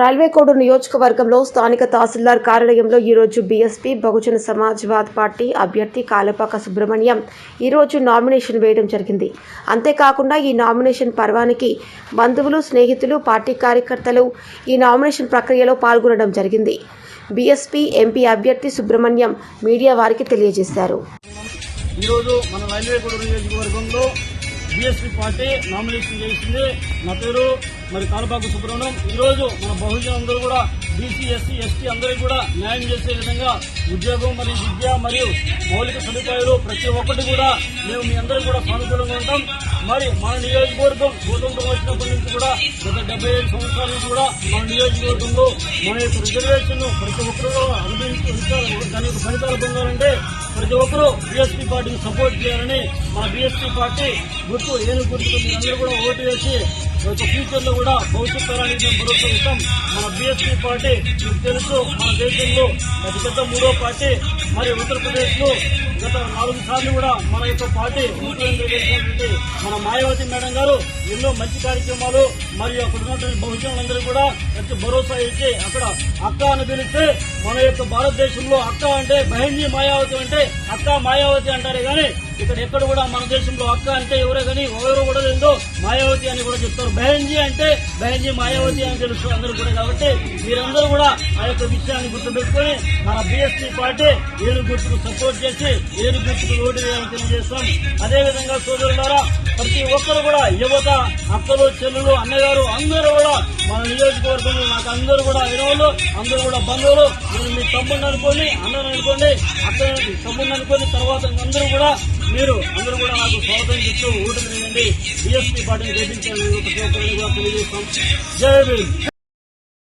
Railway code నియోజకవర్గంలో స్థానిక తహసీల్దార్ కార్యాలయంలో ఈరోజు బీఎస్పీ బహుజన సమాజ్వాద్ పార్టీ అభ్యర్థి కాలపాక సుబ్రహ్మణ్యం ఈరోజు నామినేషన్ వేయడం జరిగింది. అంతేకాకుండా ఈ నామినేషన్ పర్వానికి బంధువులు స్నేహితులు పార్టీ కార్యకర్తలు ఈ నామినేషన్ ప్రక్రియలో పాల్గొనడం జరిగింది. బీఎస్పీ ఎంపీ అభ్యర్థి సుబ్రహ్మణ్యం మీడియా వారికి తెలియజేశారు. ఈరోజు మన రైల్వే నియోజకవర్గంలో బీఎస్పీ పార్టీ నామినేషన్ చేసింది. నా పేరు మరి కాలపాకు సుబ్రహ్మణ్యం. ఈరోజు మన బహుజన అందరూ కూడా బీసీ ఎస్సీ ఎస్టీ అందరికీ కూడా న్యాయం చేసే విధంగా ఉద్యోగం మరియు విద్య మరియు మౌలిక సదుపాయాలు ప్రతి ఒక్కటి కూడా మేము మీ అందరూ కూడా సానుకూలంగా ఉంటాం. మరి మన నియోజకవర్గం స్వతంత్రం వచ్చినప్పటి నుంచి కూడా గత డెబ్బై ఐదు సంవత్సరాల నుంచి కూడా మన నియోజకవర్గంలో మన యొక్క రిజర్వేషన్ ప్రతి ఒక్కరు కూడా మీకు ఫలితాలు పొందాలంటే ప్రతి ఒక్కరూ బీఎస్పీ పార్టీని సపోర్ట్ చేయాలని మా బీఎస్పీ పార్టీ గుర్తు ఏను గుర్తుకు మీరందరూ కూడా ఓటు వేసి ఒక ఫ్యూచర్లో కూడా భవిష్యత్ తరానికి మేము భరోసా ఇస్తాం. మన బీఎస్పీ పార్టీ మీకు తెలుసు మన దేశంలో అతిపెద్ద మూడో పార్టీ. మరి ఉత్తరప్రదేశ్లో గత నాలుగు సార్లు కూడా మన యొక్క పార్టీ చేసినటువంటి మన మాయావతి మేడం గారు ఎన్నో మంచి కార్యక్రమాలు మరియు అక్కడ ఉన్నటువంటి బహుజనులందరూ కూడా మంచి భరోసా ఇచ్చి అక్కడ అక్క అని పిలిస్తే మన యొక్క భారతదేశంలో అక్క అంటే బహిందీ మాయావతి అంటే అక్క మాయావతి అంటారే గాని ఇక్కడ ఎక్కడ కూడా మన దేశంలో అక్క అంటే ఎవరే గాని ఎవరు కూడా లేదో మాయావతి అని కూడా చెప్తారు. బెహంజీ అంటే బెహంజీ మాయావతి అని తెలుసు అందరూ కూడా. కాబట్టి మీరందరూ కూడా ఆ యొక్క విషయాన్ని గుర్తుపెట్టుకొని మన బీఎస్పీ పార్టీ ఏడు గుర్తుకు సపోర్ట్ చేసి ఏడు గుర్తుకు ఓటు వేయాలని తెలియజేస్తాం. అదేవిధంగా సోదరులారా ప్రతి ఒక్కరు కూడా యువత అక్కలు చెల్లెలు అన్నగారు అందరూ కూడా మన నియోజకవర్గంలో నాకు అందరూ కూడా వినోళ్ళు అందరూ కూడా బంధువులు నేను మీ తమ్ముడిని అనుకోండి అన్నను అనుకోండి అక్క తమ్ముడిని అనుకోండి తర్వాత అందరూ కూడా మీరు అందరూ కూడా నాకు స్వాగతం చెప్తూ ఓటు వేయండి. బీఎస్పీ పార్టీని గెలిపించాలని ప్రతి